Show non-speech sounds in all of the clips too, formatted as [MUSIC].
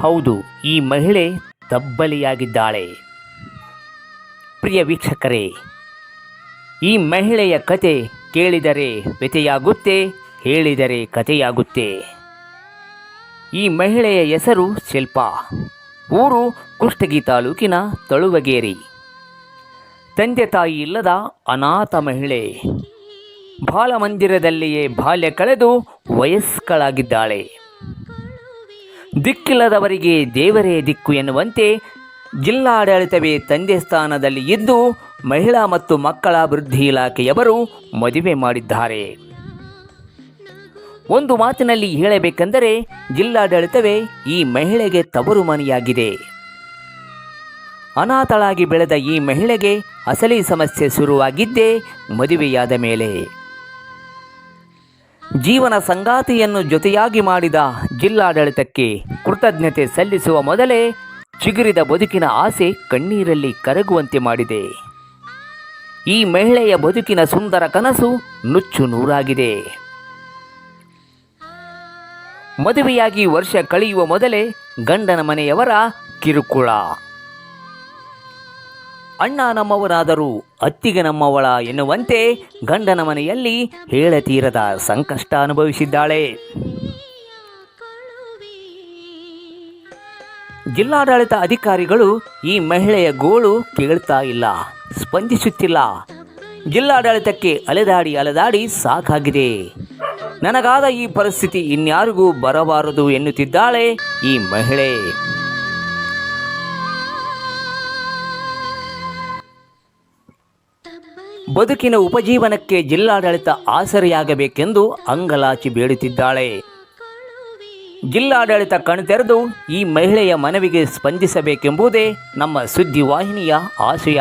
ಹೌದು, ಈ ಮಹಿಳೆ ದಬ್ಬಲಿಯಾಗಿದ್ದಾಳೆ ಪ್ರಿಯ ವೀಕ್ಷಕರೇ, ಈ ಮಹಿಳೆಯ ಕತೆ ಕೇಳಿದರೆ ವ್ಯತೆಯಾಗುತ್ತೆ ಹೇಳಿದರೆ ಕಥೆಯಾಗುತ್ತೆ. ಈ ಮಹಿಳೆಯ ಹೆಸರು ಶಿಲ್ಪ. ಊರು ಕುಷ್ಟಗಿ ತಾಲೂಕಿನ ತಳುವಗೇರಿ. ತಂದೆ ತಾಯಿ ಇಲ್ಲದ ಅನಾಥ ಮಹಿಳೆ. ಬಾಲಮಂದಿರದಲ್ಲಿಯೇ ಬಾಲ್ಯ ಕಳೆದು ವಯಸ್ಕಳಾಗಿದ್ದಾಳೆ. ದಿಕ್ಕಿಲ್ಲದವರಿಗೆ ದೇವರೇ ದಿಕ್ಕು ಎನ್ನುವಂತೆ ಜಿಲ್ಲಾಡಳಿತವೇ ತಂದೆ ಸ್ಥಾನದಲ್ಲಿ ಇದ್ದು ಮಹಿಳಾ ಮತ್ತು ಮಕ್ಕಳ ಅಭಿವೃದ್ಧಿ ಇಲಾಖೆಯವರು ಮದುವೆ ಮಾಡಿದ್ದಾರೆ. ಒಂದು ಮಾತಿನಲ್ಲಿ ಹೇಳಬೇಕೆಂದರೆ ಜಿಲ್ಲಾಡಳಿತವೇ ಈ ಮಹಿಳೆಗೆ ತವರು ಮನೆಯಾಗಿದೆ ಅನಾಥಳಾಗಿ ಬೆಳೆದ ಈ ಮಹಿಳೆಗೆ ಅಸಲಿ ಸಮಸ್ಯೆ ಶುರುವಾಗಿದ್ದೇ ಮದುವೆಯಾದ ಮೇಲೆ. ಜೀವನ ಸಂಗಾತಿಯನ್ನು ಜೊತೆಯಾಗಿ ಮಾಡಿದ ಜಿಲ್ಲಾಡಳಿತಕ್ಕೆ ಕೃತಜ್ಞತೆ ಸಲ್ಲಿಸುವ ಮೊದಲೇ ಚಿಗುರಿದ ಬದುಕಿನ ಆಸೆ ಕಣ್ಣೀರಲ್ಲಿ ಕರಗುವಂತೆ ಮಾಡಿದೆ. ಈ ಮಹಿಳೆಯ ಬದುಕಿನ ಸುಂದರ ಕನಸು ನುಚ್ಚು ನೂರಾಗಿದೆ. ಮದುವೆಯಾಗಿ ವರ್ಷ ಕಳೆಯುವ ಮೊದಲೇ ಗಂಡನ ಮನೆಯವರ ಕಿರುಕುಳ. ಅಣ್ಣ ನಮ್ಮವರಾದರೂ ಅತ್ತಿಗೆ ನಮ್ಮವಳ ಎನ್ನುವಂತೆ ಗಂಡನ ಮನೆಯಲ್ಲಿ ಹೇಳತೀರದ ಸಂಕಷ್ಟ ಅನುಭವಿಸಿದ್ದಾಳೆ. ಜಿಲ್ಲಾಡಳಿತ ಅಧಿಕಾರಿಗಳು ಈ ಮಹಿಳೆಯ ಗೋಳು ಕೇಳ್ತಾ ಇಲ್ಲ, ಸ್ಪಂದಿಸುತ್ತಿಲ್ಲ. ಜಿಲ್ಲಾಡಳಿತಕ್ಕೆ ಅಲೆದಾಡಿ ಅಲೆದಾಡಿ ಸಾಕಾಗಿದೆ. ನನಗಾದ ಈ ಪರಿಸ್ಥಿತಿ ಇನ್ಯಾರಿಗೂ ಬರಬಾರದು ಎನ್ನುತ್ತಿದ್ದಾಳೆ ಈ ಮಹಿಳೆ. ಬದುಕಿನ ಉಪಜೀವನಕ್ಕೆ ಜಿಲ್ಲಾಡಳಿತ ಆಸರೆಯಾಗಬೇಕೆಂದು ಅಂಗಲಾಚಿ ಬೇಡುತ್ತಿದ್ದಾಳೆ. ಜಿಲ್ಲಾಡಳಿತ ಕಣ್ತೆರೆದು ಈ ಮಹಿಳೆಯ ಮನವಿಗೆ ಸ್ಪಂದಿಸಬೇಕೆಂಬುದೇ ನಮ್ಮ ಸುದ್ದಿವಾಹಿನಿಯ ಆಶಯ.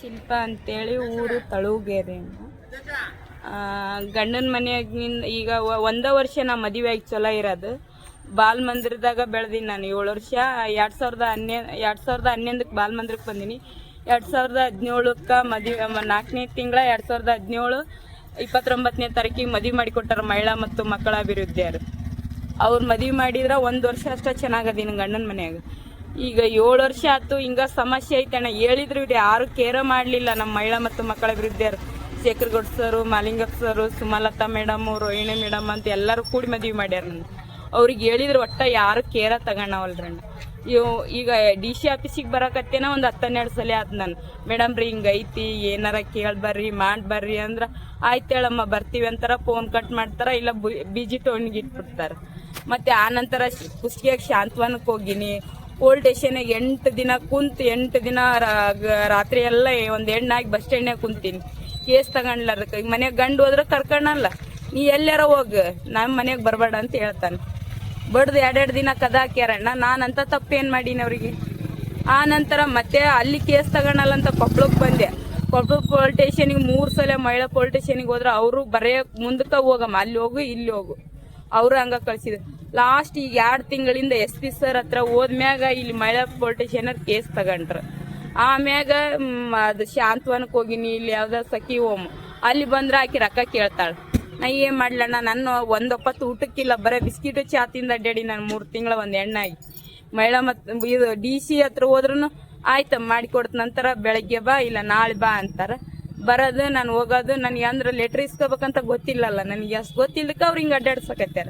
ಶಿಲ್ಪ ಅಂತೇಳಿ ಊರು ತಳುಗೇರಿ. ಗಂಡನ ಮನೆಯಾಗಿನ ಈಗ ಒಂದ ವರ್ಷ ನಾ ಮದುವೆ ಆಗಿ ಚಲೋ ಇರೋದು. ಬಾಲ್ ಮಂದಿರದಾಗ ಬೆಳೆದೀನಿ ನಾನು ಏಳು ವರ್ಷ. ಎರಡು ಸಾವಿರದ ಹನ್ನೆ ಎರಡು ಸಾವಿರದ ಹನ್ನೊಂದಕ್ಕೆ ಬಾಲ್ ಮಂದಿರಕ್ಕೆ ಬಂದೀನಿ. ಎರಡು ಸಾವಿರದ ಹದಿನೇಳಕ್ಕೆ ಮದುವೆ ನಾಲ್ಕನೇ ತಿಂಗಳ ಎರಡು ಸಾವಿರದ ಹದಿನೇಳು ಇಪ್ಪತ್ತೊಂಬತ್ತನೇ ತಾರೀಕಿಗೆ ಮದುವೆ ಮಾಡಿಕೊಟ್ಟಾರ ಮಹಿಳಾ ಮತ್ತು ಮಕ್ಕಳ ಅಭಿವೃದ್ಧಿಯರು. ಅವ್ರು ಮದುವೆ ಮಾಡಿದ್ರೆ ಒಂದು ವರ್ಷ ಅಷ್ಟೇ ಚೆನ್ನಾಗದೀನಿ ಗಂಡನ ಮನೆಯಾಗ. ಈಗ ಏಳು ವರ್ಷ ಆಯ್ತು ಹಿಂಗ ಸಮಸ್ಯೆ ಐತೆ ಅಣ್ಣ. ಹೇಳಿದ್ರು ಇದು ಯಾರು ಕೇರ ಮಾಡಲಿಲ್ಲ ನಮ್ಮ ಮಹಿಳಾ ಮತ್ತು ಮಕ್ಕಳ ಅಭಿವೃದ್ಧಿಯರು. Shekhargoud sir, Malingappa sir, Sumalatha madam Rohini madam ಅಂತ ಎಲ್ಲರೂ ಕೂಡಿ ಮದ್ವಿ ಮಾಡ್ಯಾರ ನನ್ನ. ಅವ್ರಿಗೆ ಹೇಳಿದ್ರು ಒಟ್ಟ ಯಾರು ಕೇರ ತಗೊಂಡವಲ್ರಣ್ಣ ಇವು ಈಗ ಡಿ ಸಿ ಆಫೀಸಿಗೆ ಬರಕತ್ತೇನ ಒಂದು ಹತ್ತನ್ನೆರಡು ಸಲ ಆದ್ ನಾನು ಮೇಡಮ್ ರೀ ಹಿಂಗೈತಿ ಏನಾರ ಕೇಳಿ ಬರ್ರಿ, ಮಾಡಿ ಬರ್ರಿ ಅಂದ್ರೆ, ಆಯ್ತು ಹೇಳಮ್ಮ, ಬರ್ತೀವಿ ಅಂತಾರ, ಫೋನ್ ಕಟ್ ಮಾಡ್ತಾರ, ಇಲ್ಲ ಬಿಜಿ ಟೋನ್ಗೆ ಇಟ್ಬಿಡ್ತಾರೆ. ಮತ್ತೆ ಆ ನಂತರ ಕುಸ್ಕಿಯಾಗ ಶಾಂತವನಕ್ಕೆ ಹೋಗಿನಿ. ಓಲ್ಡ್ ಸ್ಟೇಷನಿಗೆ ಎಂಟು ದಿನ ಕುಂತು, ಎಂಟು ದಿನ ರಾತ್ರಿ ಎಲ್ಲ ಒಂದು ಹೆಣ್ಣಾಗಿ ಬಸ್ ಸ್ಟ್ಯಾಂಡ್ನಾಗ ಕುಂತೀನಿ. ಕೇಸ್ ತಗೊಂಡ್ಲಾರ್ದಕ್ಕೆ ಈಗ ಮನೆಗೆ ಗಂಡು ಹೋದ್ರೆ ಕರ್ಕೊಂಡಲ್ಲ ನೀ ಎಲ್ಲಾರ ಹೋಗ ನಮ್ಮ ಮನೆಗೆ ಬರಬೇಡ ಅಂತ ಹೇಳ್ತಾನೆ. ಬಡ್ದು ಎರಡೆರಡು ದಿನ ಕದ ಹಾಕ್ಯಾರಣ್ಣ ನಾನಂತ ತಪ್ಪೇನು ಮಾಡೀನಿ ಅವರಿಗೆ? ಆ ನಂತರ ಮತ್ತೆ ಅಲ್ಲಿ ಕೇಸ್ ತಗೊಳಲ್ಲ ಅಂತ ಕೊಪ್ಪಳಕ್ಕೆ ಬಂದೆ. ಕೊಪ್ಪಳ ಪೊಲೀಸ್ ಸ್ಟೇಷನಿಗೆ ಮೂರು ಸಲ ಮಹಿಳಾ ಪೊಲೀಸ್ ಸ್ಟೇಷನಿಗೆ ಹೋದ್ರೆ ಅವರು ಬರೇ ಮುಂದಕ್ಕೆ ಹೋಗಮ್ಮ. ಅಲ್ಲಿ ಹೋಗು, ಇಲ್ಲಿ ಹೋಗು. ಅವರು ಹಂಗ ಕಳ್ಸಿದ್ರು. ಲಾಸ್ಟ್ ಈಗ ಎರಡು ತಿಂಗಳಿಂದ ಎಸ್ ಪಿ ಸರ್ ಹತ್ರ ಹೋದ್ಮ್ಯಾಗ ಇಲ್ಲಿ ಮಹಿಳಾ ಪೊಲೀಸ್ ಸ್ಟೇಷನ್ ಕೇಸ್ ತಗೊಂಡ್ರು. ಆಮ್ಯಾಗ ಅದು ಶಾಂತವನಕ್ಕೆ ಹೋಗಿನಿ ಇಲ್ಲಿ ಯಾವ್ದ ಸಖಿ ಓಮ್. ಅಲ್ಲಿ ಬಂದ್ರ ಆಕಿ ರೊಕ್ಕ ಕೇಳ್ತಾಳ. ನಾ ಏನ್ ಮಾಡ್ಲಣ್ಣ ನನ್ನ ಒಂದೊಪ್ಪತ್ತು ಊಟಕ್ಕಿಲ್ಲ, ಬರೀ ಬಿಸ್ಕಿಟ್ ಚಾ ತಿಂದ ಅಡ್ಡಾಡಿ ನಾನು ಮೂರು ತಿಂಗಳ ಒಂದು ಎಣ್ಣಾಗಿ. ಮಹಿಳಾ ಮತ್ತು ಇದು ಡಿ ಸಿ ಹತ್ರ ಹೋದ್ರೂ ಆಯ್ತು ಮಾಡಿಕೊಡ್ತ ನಂತರ ಬೆಳಗ್ಗೆ ಬಾ, ಇಲ್ಲ ನಾಳೆ ಬಾ ಅಂತಾರೆ. ಬರೋದು, ನಾನು ಹೋಗೋದು, ನನಗೆ ಅಂದ್ರೆ ಲೆಟ್ರ್ ಇಸ್ಕೋಬೇಕಂತ ಗೊತ್ತಿಲ್ಲಲ್ಲ, ನನಗೆ ಅಷ್ಟು ಗೊತ್ತಿಲ್ಲಕ್ಕೆ ಅವ್ರು ಹಿಂಗೆ ಅಡ್ಡಾಡ್ಸಕತ್ಯಾರ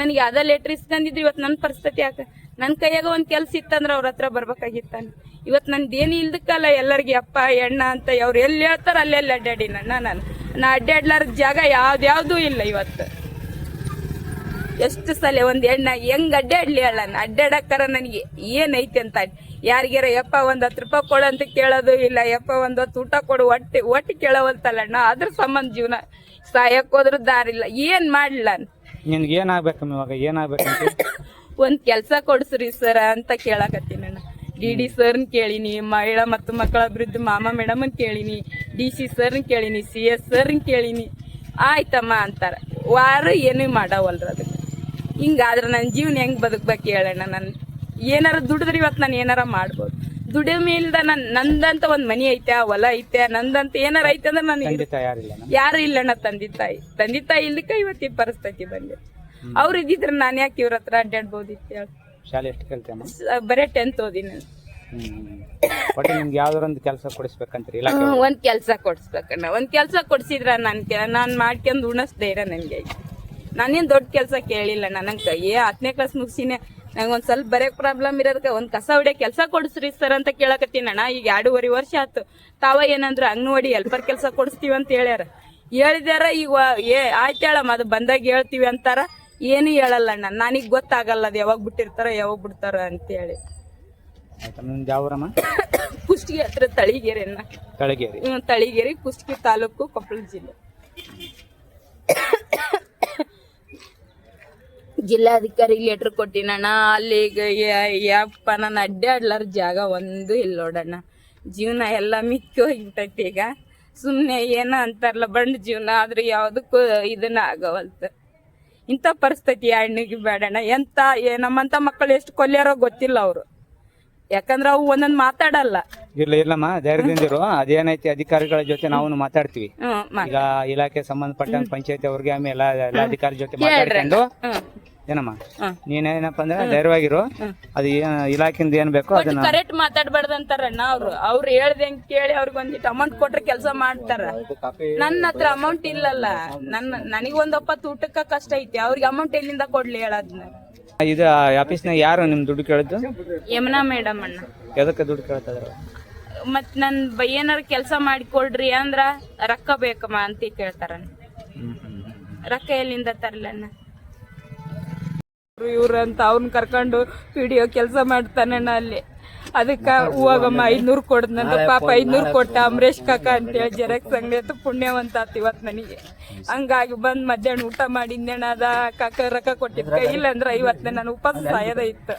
ನನಗೆ ಅದ ಲೆಟ್ರ್ ಇಸ್ಕೊಂಡಿದ್ರು ಇವತ್ತು ನನ್ನ ಪರಿಸ್ಥಿತಿ ಯಾಕೆ? ನನ್ನ ಕೈಯಾಗ ಒಂದು ಕೆಲ್ಸ ಇತ್ತಂದ್ರೆ ಅವ್ರ ಹತ್ರ ಬರ್ಬೇಕಾಗಿತ್ತಾನೆ. ಇವತ್ತು ನಂದೇನು ಇಲ್ದಕ್ಕಲ್ಲ ಎಲ್ಲರಿಗೆ ಅಪ್ಪ ಎಣ್ಣ ಅಂತ ಅವ್ರು ಎಲ್ಲಿ ಹೇಳ್ತಾರ ಅಲ್ಲೆಲ್ಲಿ ಅಡ್ಡಾಡಿ ನನ್ನ ನಾನು ನಾ ಅಡ್ಡಾಡ್ಲಾರ್ದ ಜಾಗ ಯಾವ್ದ್ಯಾವ್ದೂ ಇಲ್ಲ ಇವತ್ತು. ಎಷ್ಟು ಸಲ ಒಂದ್ ಎಣ್ಣ ಹೆಂಗ್ ಅಡ್ಡಾಡ್ಲಿ ಹೇಳ ಅಡ್ಡಾಡಕ್ಕಾರ ನನಗೆ ಏನೈತೆ ಅಂತ ಯಾರಿಗಾರ ಯಪ್ಪ ಒಂದ್ ಹತ್ತು ರೂಪಾಯಿ ಕೊಡು ಅಂತ ಕೇಳೋದು ಇಲ್ಲ ಯಪ್ಪ ಒಂದ್ ಹತ್ತು ಊಟ ಕೊಡು ಒಟ್ಟು ಒಟ್ಟು ಕೇಳವಲ್ತಲ್ಲಣ್ಣ ಅದ್ರ ಸಂಬಂಧ ಜೀವನ ಸಾಯಕ್ ಹೋದ್ರ ದಾರಿಲ್ಲ. ಏನ್ ಮಾಡ್ಲಿಲ್ಲ ನಾನು ನಿನ್ಗೆ ಏನಾಗ್ಬೇಕಮ್ಮ ಇವಾಗ? ಏನಾಗ್ಬೇಕಂತ [COUGHS] ಒಂದ್ ಕೆಲ್ಸ ಕೊಡ್ಸ್ರಿ ಸರ್ ಅಂತ ಕೇಳಕತ್ತೀನಿ ನಾನು. ಡಿ ಡಿ ಸರ್ನ್ ಕೇಳಿನಿ ಮಹಿಳಾ ಮತ್ತು ಮಕ್ಕಳ ಅಭಿವೃದ್ಧಿ ಮಾಮ ಮೇಡಮನ್ ಕೇಳಿನಿ ಡಿ ಸಿ ಸರ್ನ್ ಕೇಳಿನಿ ಸಿ ಎಸ್ ಸರ್ನ್ ಕೇಳಿನಿ. ಆಯ್ತಮ್ಮ ಅಂತಾರ. ವಾರ ಏನೂ ಮಾಡವಲ್ರ ಅದಕ್ಕೆ ಹಿಂಗಾದ್ರೆ ನನ್ನ ಜೀವನ ಹೆಂಗ್ ಬದುಕ್ಬೇಕು ಹೇಳಣ್ಣ ನನ್. ಏನಾರ ದುಡಿದ್ರೆ ಇವತ್ತು ನಾನು ಏನಾರ ಮಾಡ್ಬೋದು. ದುಡಿಮೆ ಇಲ್ದ ನನ್ ನಂದಂತ ಒಂದ್ ಮನಿ ಐತೆ ಹೊಲ ಐತೆ ನಂದಂತ ಏನಾರ ಐತೆ ಅಂದ್ರೆ ನಾನು ಯಾರು ಇಲ್ಲಣ್ಣ ತಂದೆ ತಾಯಿ. ತಂದೆ ತಾಯಿ ಇಲ್ಲಕ್ಕ ಇವತ್ತು ಈ ಪರಿಸ್ಥಿತಿ ಬಂದೆ ಅವ್ರು ಇದ್ದಿದ್ರೆ ನಾನು ಯಾಕೆ ಇವ್ರ ಹತ್ರ ಅಡ್ಡಾಡ್ಬೋದಿತ್ತು ಹೇಳು ಶಾಲೆ ಎಷ್ಟು ಕಲ್ತೇಮ್ಮ ಬರೀ ಟೆಂತ್ ಓದಿನ. ಒಟ್ಟು ನಿಮ್ಗೆ ಯಾವ್ದಾರೊಂದು ಕೆಲಸ ಕೊಡಿಸ್ಬೇಕಂತ್ರಿ ಇಲ್ಲ ಒಂದ್ ಕೆಲ್ಸ ಕೊಡ್ಸ್ಬೇಕಣ್ಣ. ಒಂದ್ ಕೆಲ್ಸ ಕೊಡ್ಸಿದ್ರ ನನ್ ನಾನ್ ಮಾಡ್ಕೊಂಡ್ ಉಣಸ್ ಧೈರ್ಯ ನನ್ಗೆ. ಐತಿ ನಾನೇನ್ ದೊಡ್ಡ ಕೆಲಸ ಕೇಳಿಲ್ಲ ನನಗೆ ಏ ಹತ್ತನೇ ಕ್ಲಾಸ್ ಮುಗಿಸಿನೇ ನಂಗೆ ಒಂದ್ ಸ್ವಲ್ಪ ಬರೇ ಪ್ರಾಬ್ಲಮ್ ಇರೋದಕ್ಕೆ ಒಂದ್ ಕಸ ಹೊಡಿಯೋ ಕೆಲಸ ಕೊಡಿಸ್ರಿ ಸರ್ ಅಂತ ಕೇಳಕತ್ತೀನಣ್ಣ. ಈಗ ಎರಡೂವರೆ ವರ್ಷ ಆತು ತಾವ ಏನಂದ್ರು ಅಂಗನವಾಡಿ ಹೆಲ್ಪರ್ ಕೆಲಸ ಕೊಡಿಸ್ತೀವಿ ಅಂತ ಹೇಳ್ಯಾರ. ಹೇಳಿದ್ಯಾರ ಈಗ ಏ ಆಯ್ತು ಹೇಳಮ್ಮ ಅದು ಬಂದಾಗ ಹೇಳ್ತೀವಿ ಅಂತಾರ. ಏನು ಹೇಳಲ್ಲಣ್ಣ ನನಗ್ ಗೊತ್ತಾಗಲ್ಲ ಅದು ಯಾವಾಗ ಬಿಟ್ಟಿರ್ತಾರ ಯಾವಾಗ ಬಿಡ್ತಾರ ಅಂತೇಳಿ. ಆಯ್ತಾ ನಿಮ್ದು ಯಾವ್ರಮ್ಮ ಕುಷ್ಟಗಿ ಹತ್ರ ತಳಿಗೇರಿ ತಳಗೇರಿ. ಹ್ಮ್, ತಳಿಗೆರೆ ಕುಷ್ಟಗಿ ತಾಲೂಕು ಕೊಪ್ಪಳ ಜಿಲ್ಲೆ. ಜಿಲ್ಲಾಧಿಕಾರಿ ಲೆಟರ್ ಕೊಟ್ಟಿನಣ್ಣ ಅಲ್ಲಿ ಈಗ ಯಾ- ಯಪ್ಪ ನಾನು ಅಡ್ಡಾಡ್ಲಾರ ಜಾಗ ಒಂದು ಇಲ್ಲ ನೋಡಣ್ಣ ಜೀವನ ಎಲ್ಲ ಮಿಕ್ಕಿ ಹೋಗಿಬಿಟ್ಟೈತಿ ಈಗ. ಸುಮ್ಮನೆ ಏನೋ ಅಂತಾರಲ್ಲ ಬಂಡ್ ಜೀವನ ಆದ್ರೆ ಯಾವುದಕ್ಕೂ ಇದನ್ನ ಆಗವಲ್ತ ಇಂಥ ಪರಿಸ್ಥಿತಿ ಹೆಣ್ಣಿಗೆ ಬೇಡಣ್ಣ ಎಂತ ನಮ್ಮಂತ ಮಕ್ಕಳು ಎಷ್ಟು ಕೊಲ್ಯಾರೋ ಗೊತ್ತಿಲ್ಲ ಅವರು. ಯಾಕಂದ್ರೆ ಅವು ಒಂದೊಂದ್ ಮಾತಾಡಲ್ಲ. ಇಲ್ಲ ಇಲ್ಲಮ್ಮ ಧೈರ್ಯದಿಂದಿರು. ಅದೇನೈತಿ ಅಧಿಕಾರಿಗಳ ಜೊತೆ ನಾವು ಮಾತಾಡ್ತೀವಿ. ಈಗ ಇಲಾಖೆ ಸಂಬಂಧಪಟ್ಟಂತ ಪಂಚಾಯತಿ ಅವ್ರಿಗೆ ಆಮೇಲೆ ಎಲ್ಲ ಅಧಿಕಾರಿ ಜೊತೆ ಮಾತಾಡ್ಕೊಂಡು ಏನಮ್ಮ. ನೀನೇನಪ್ಪ ಅಂದ್ರೆ ಧೈರ್ಯವಾಗಿರು. ಅದು ಏನ್ ಇಲಾಖೆಯಿಂದ ಏನ್ ಬೇಕೋ ಅದನ್ನ ಕರೆಕ್ಟ್ ಮಾತಾಡ್ಬಾರ್ದಂತಾರಣ್ಣ ಅವ್ರು. ಅವ್ರು ಹೇಳ್ದಂಗ್ ಕೇಳಿ ಅವ್ರಿಗೆ ಒಂದಿಟ್ಟು ಅಮೌಂಟ್ ಕೊಟ್ರೆ ಕೆಲಸ ಮಾಡ್ತಾರ. ನನ್ನ ಹತ್ರ ಅಮೌಂಟ್ ಇಲ್ಲಲ್ಲ. ನನ್ನ ನನಗ್ ಒಂದ್ ಒಪ್ಪತ್ತು ಊಟಕ್ಕ ಕಷ್ಟ ಐತಿ. ಅವ್ರಿಗೆ ಅಮೌಂಟ್ ಎಲ್ಲಿಂದ ಕೊಡ್ಲಿ ಹೇಳದ್ನ ಇದು ಆಫೀಸ್ನಾಗ ಯಾರು ನಿಮ್ ದುಡ್ಡು ಕೇಳಿದ್ದು? ಯಮುನಾ ಮೇಡಮ್ ಅಣ್ಣ. ಎದಕ್ಕೆ ದುಡ್ಡು ಕೇಳ್ತಾ ಇದಾರೆ ಮತ್ ನನ್ ಬ- ಏನಾರ ಕೆಲಸ ಮಾಡಿಕೊಡ್ರಿ ಅಂದ್ರ ರೊಕ್ಕ ಬೇಕಮ್ಮ ಅಂತ ಕೇಳ್ತಾರ ರೊಕ್ಕ ಎಲ್ಲಿಂದ ತರ್ಲಣ್ಣ? ಇವ್ರು ಅಂತ ಅವ್ನ ಕರ್ಕೊಂಡು ವಿಡಿಯೋ ಕೆಲಸ ಮಾಡ್ತಾನಣ್ಣ ಅಲ್ಲಿ. ಅದಕ್ಕ ಹೋಗಮ್ಮ ಐದ್ನೂರು ಕೊಡ್ದಂತ ಪಾಪ ಐದ್ನೂರು ಕೊಟ್ಟ ಅಮರೇಶ್ ಕಾಕ ಅಂತೇಳಿ ಜೆರಾಕ್ಸ್ ಅಂಗಡಿ ಅಂತ ಪುಣ್ಯವಂತ ಆತು ಇವತ್ ನನಗೆ. ಹಂಗಾಗಿ ಬಂದ್ ಮಧ್ಯಾಹ್ನ ಊಟ ಮಾಡಿದ್ನೇಣ ಅದ ಕಾಕ ರೊಕ್ಕ ಕೊಟ್ಟಿದ್ಕ? ಇಲ್ಲಂದ್ರ ಇವತ್ತು ನಾನು ಉಪವಾಸ ಸಾಯದ ಇತ್ತು.